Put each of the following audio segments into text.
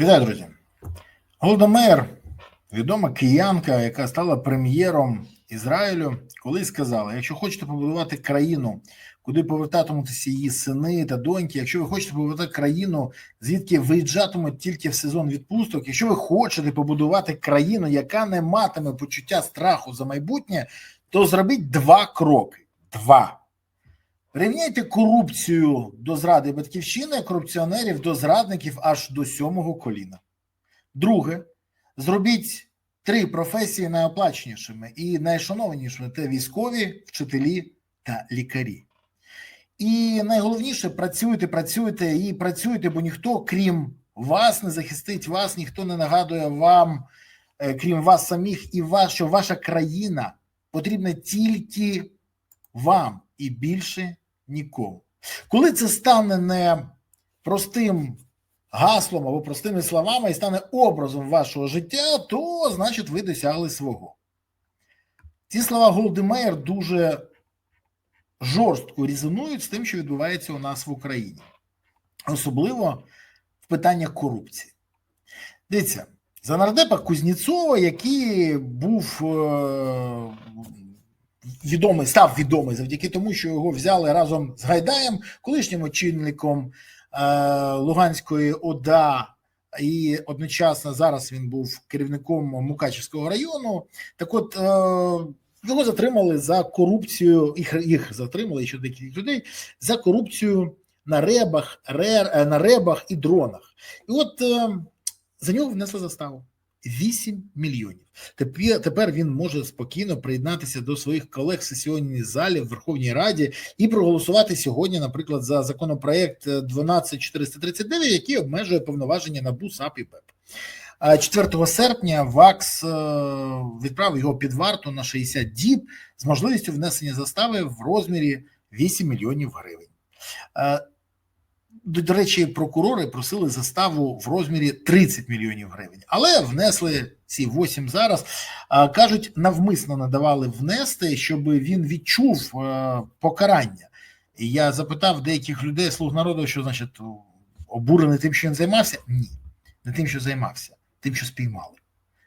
Вітаю, друзі. Голда Меєр, відома киянка, яка стала прем'єром Ізраїлю, колись сказала: якщо хочете побудувати країну, куди повертатимуться її сини та доньки, якщо ви хочете побудувати країну, звідки виїжджатимуть тільки в сезон відпусток, якщо ви хочете побудувати країну, яка не матиме почуття страху за майбутнє, то зробіть два кроки. Два. Порівняйте корупцію до зради батьківщини, корупціонерів до зрадників аж до сьомого коліна. Друге, зробіть три професії найоплаченішими і найшанованішими це військові, вчителі та лікарі. І найголовніше працюйте, працюйте і працюйте, бо ніхто, крім вас, не захистить вас, ніхто не нагадує вам, е, крім вас самих, і вас, що ваша країна потрібна тільки вам і більше нікому. Коли це стане не простим гаслом або простими словами і стане образом вашого життя, то значить ви досягли свого. Ці слова Голди Меєр дуже жорстко резонують з тим, що відбувається у нас в Україні, особливо в питанні корупції. Дивіться, за нардепа Кузнєцова, який був е, відомий, став відомий завдяки тому, що його взяли разом з Гайдаєм, колишнім очільником е, Луганської ОДА, і одночасно зараз він був керівником Мукачівського району. Так от е, його затримали за корупцію, їх, їх затримали ще декілька людей за корупцію на ребах, рер, е, на ребах і дронах. І от е, за нього внесли заставу. 8 мільйонів. Тепер, він може спокійно приєднатися до своїх колег в сесійній залі в Верховній Раді і проголосувати сьогодні, наприклад, за законопроект 12439, який обмежує повноваження НАБУ, САП і БЕП. А 4 серпня ВАКС е, відправив його під варту на 60 діб з можливістю внесення застави в розмірі 8 мільйонів гривень. Е, до, речі, прокурори просили заставу в розмірі 30 мільйонів гривень, але внесли ці 8 зараз. Кажуть, навмисно надавали внести, щоб він відчув покарання. І я запитав деяких людей, слуг народу, що значить обурений тим, що він займався? Ні, не тим, що займався, тим, що спіймали.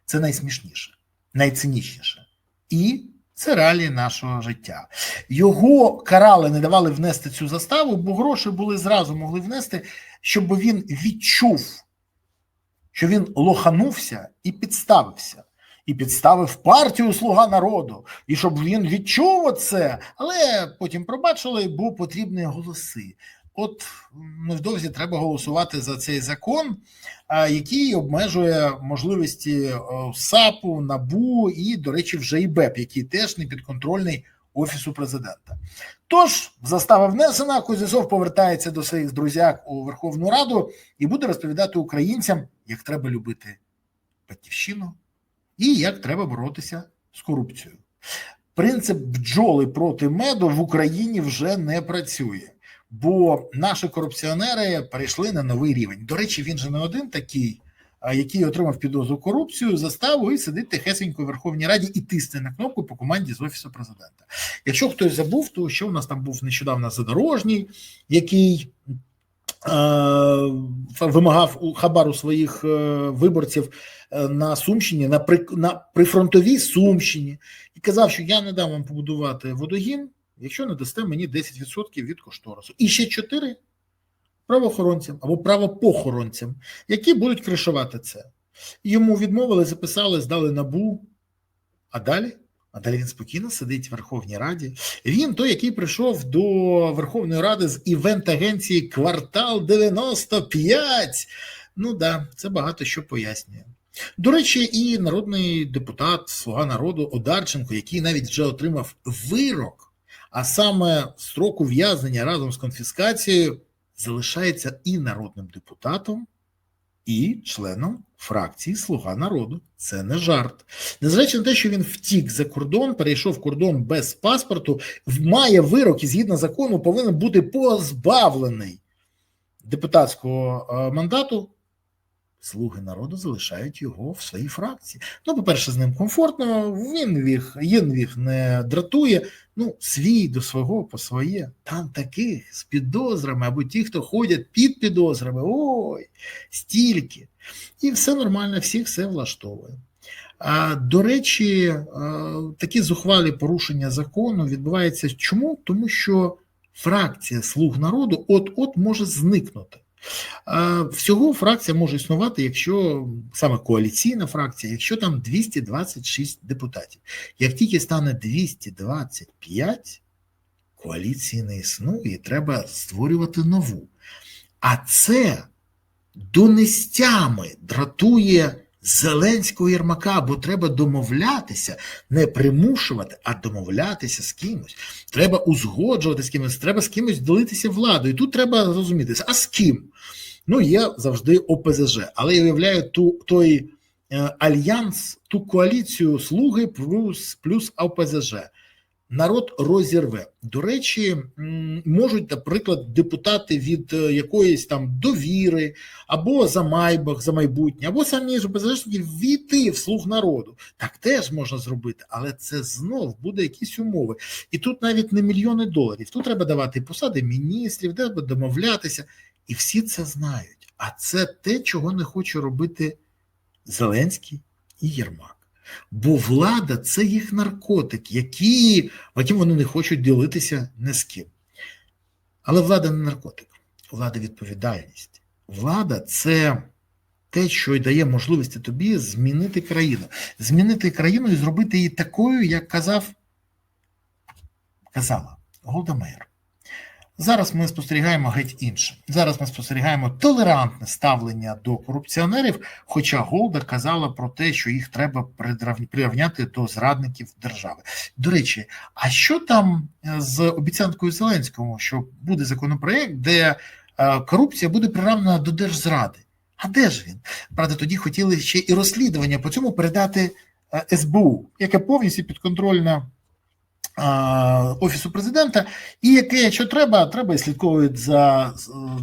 Це найсмішніше, найцинічніше. І це реалії нашого життя. Його карали, не давали внести цю заставу, бо гроші були зразу могли внести, щоб він відчув, що він лоханувся і підставився, і підставив партію Слуга народу, і щоб він відчув оце, але потім пробачили, бо потрібні голоси. От невдовзі треба голосувати за цей закон, який обмежує можливості САПу, НАБУ і, до речі, вже і БЕП, який теж не підконтрольний офісу президента. Тож застава внесена. Кузнєцов повертається до своїх друзяк у Верховну Раду і буде розповідати українцям, як треба любити батьківщину і як треба боротися з корупцією. Принцип бджоли проти меду в Україні вже не працює бо наші корупціонери перейшли на новий рівень. До речі, він же не один такий, який отримав підозру корупцію, заставу і сидить тихесенько в Верховній Раді і тисне на кнопку по команді з офісу президента. Якщо хтось забув, то що у нас там був нещодавно задорожній, який. Вимагав у хабару своїх виборців на Сумщині, на при, на прифронтовій Сумщині, і казав, що я не дам вам побудувати водогін, якщо не дасте мені 10% від кошторису. І ще 4 правоохоронцям або правопохоронцям, які будуть кришувати це. Йому відмовили, записали, здали набу. А далі? А далі він спокійно сидить в Верховній Раді. Він той, який прийшов до Верховної Ради з івент-агенції Квартал 95. Ну да, це багато що пояснює. До речі, і народний депутат, слуга народу Одарченко, який навіть вже отримав вирок а саме строк ув'язнення разом з конфіскацією залишається і народним депутатом, і членом фракції Слуга народу. Це не жарт. Незважаючи на те, що він втік за кордон, перейшов кордон без паспорту, має вирок і згідно закону повинен бути позбавлений депутатського мандату Слуги народу залишають його в своїй фракції. Ну, по-перше, з ним комфортно, він їх, він їх не дратує. Ну, свій до свого по своє. Там таких з підозрами, або ті, хто ходять під підозрами. Ой, стільки. І все нормально, всіх все влаштовує. А, До речі, такі зухвалі порушення закону відбуваються чому? Тому що фракція слуг народу от-от може зникнути. Всього фракція може існувати, якщо саме коаліційна фракція, якщо там 226 депутатів. Як тільки стане 225, коаліції не існує, треба створювати нову. А це донестями дратує Зеленського Єрмака, бо треба домовлятися, не примушувати, а домовлятися з кимось. Треба узгоджувати з кимось, треба з кимось ділитися владою. І тут треба зрозуміти, а з ким? Ну, є завжди ОПЗЖ, але я уявляю ту, той е, альянс, ту коаліцію слуги плюс, плюс ОПЗЖ. Народ розірве. До речі, можуть, наприклад, депутати від е, якоїсь там довіри, або за майбах, за майбутнє, або самі ж ОПЗЖники війти в слуг народу. Так теж можна зробити, але це знов буде якісь умови. І тут навіть не мільйони доларів. Тут треба давати посади міністрів, треба домовлятися. І всі це знають. А це те, чого не хоче робити Зеленський і Єрмак. Бо влада це їх наркотик, які, яким вони не хочуть ділитися ні з ким. Але влада не наркотик, влада відповідальність. Влада це те, що й дає можливості тобі змінити країну. Змінити країну і зробити її такою, як казав, казала Голда. Зараз ми спостерігаємо геть інше. Зараз ми спостерігаємо толерантне ставлення до корупціонерів. Хоча Голда казала про те, що їх треба прирівняти до зрадників держави. До речі, а що там з обіцянкою Зеленському, що буде законопроект, де корупція буде приравнена до держзради? А де ж він? Правда, тоді хотіли ще і розслідування по цьому передати СБУ, яке повністю підконтрольна. Офісу президента, і яке, якщо треба, треба і слідковують за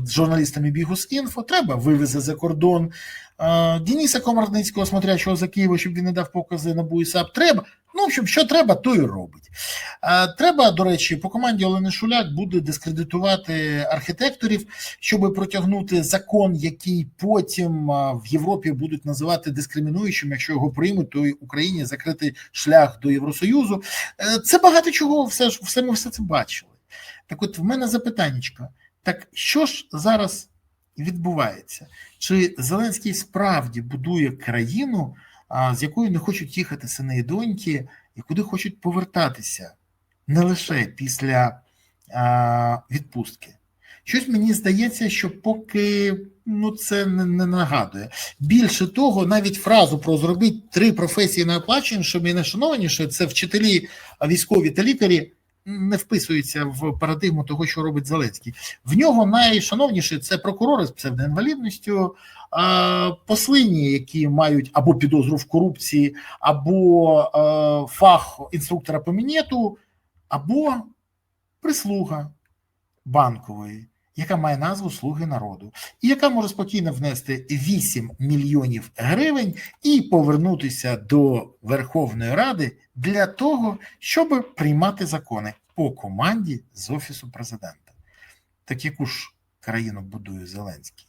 журналістами Бігус інфо, треба вивезе за кордон Дениса Комарницького, смотрячого за Києва, щоб він не дав покази на БУІСАП. Треба. Ну, в общем, що треба, то і робить. Треба, до речі, по команді Олени Шуляк буде дискредитувати архітекторів, щоб протягнути закон, який потім в Європі будуть називати дискримінуючим. Якщо його приймуть, то Україні закритий шлях до Євросоюзу. Це багато чого, все ж все ми все це бачили. Так, от в мене запитаннячко. Так що ж зараз відбувається? Чи Зеленський справді будує країну? З якою не хочуть їхати сини і доньки, і куди хочуть повертатися не лише після відпустки. Щось мені здається, що поки ну це не, не нагадує. Більше того, навіть фразу про зробити три професії на оплачені, щоб і найшанованіше, це вчителі військові та лікарі не вписується в парадигму того, що робить Зеленський. В нього найшановніше це прокурори з псевдоінвалідністю, послині, які мають або підозру в корупції, або фах інструктора по мінету, або прислуга банкової. Яка має назву Слуги народу, і яка може спокійно внести 8 мільйонів гривень і повернутися до Верховної Ради для того, щоб приймати закони по команді з Офісу президента. Так яку ж країну будує Зеленський?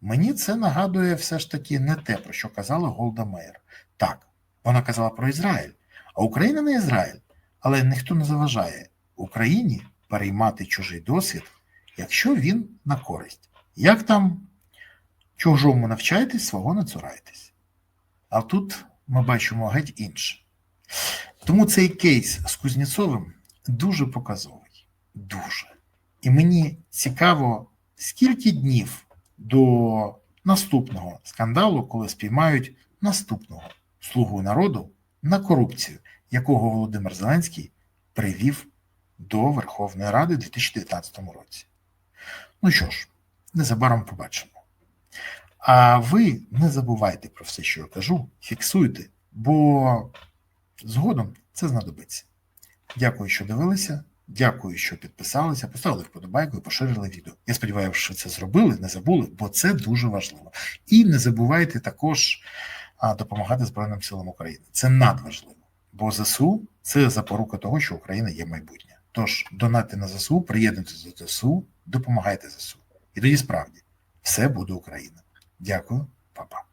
Мені це нагадує все ж таки не те, про що казала Голда Меєр. Так, вона казала про Ізраїль, а Україна не Ізраїль, але ніхто не заважає Україні переймати чужий досвід, якщо він на користь. Як там чужому навчайтесь, свого не цурайтесь. А тут ми бачимо геть інше. Тому цей кейс з Кузнєцовим дуже показовий. Дуже. І мені цікаво, скільки днів до наступного скандалу, коли спіймають наступного слугу народу на корупцію, якого Володимир Зеленський привів до Верховної Ради у 2019 році. Ну що ж, незабаром побачимо. А ви не забувайте про все, що я кажу, фіксуйте, бо згодом це знадобиться. Дякую, що дивилися. Дякую, що підписалися, поставили вподобайку і поширили відео. Я сподіваюся, що це зробили, не забули, бо це дуже важливо. І не забувайте також допомагати Збройним силам України. Це надважливо, бо ЗСУ це запорука того, що Україна є майбутнє. Тож донати на ЗСУ, приєднуйтесь до ЗСУ, допомагайте ЗСУ. І тоді справді все буде Україна. Дякую, па-па.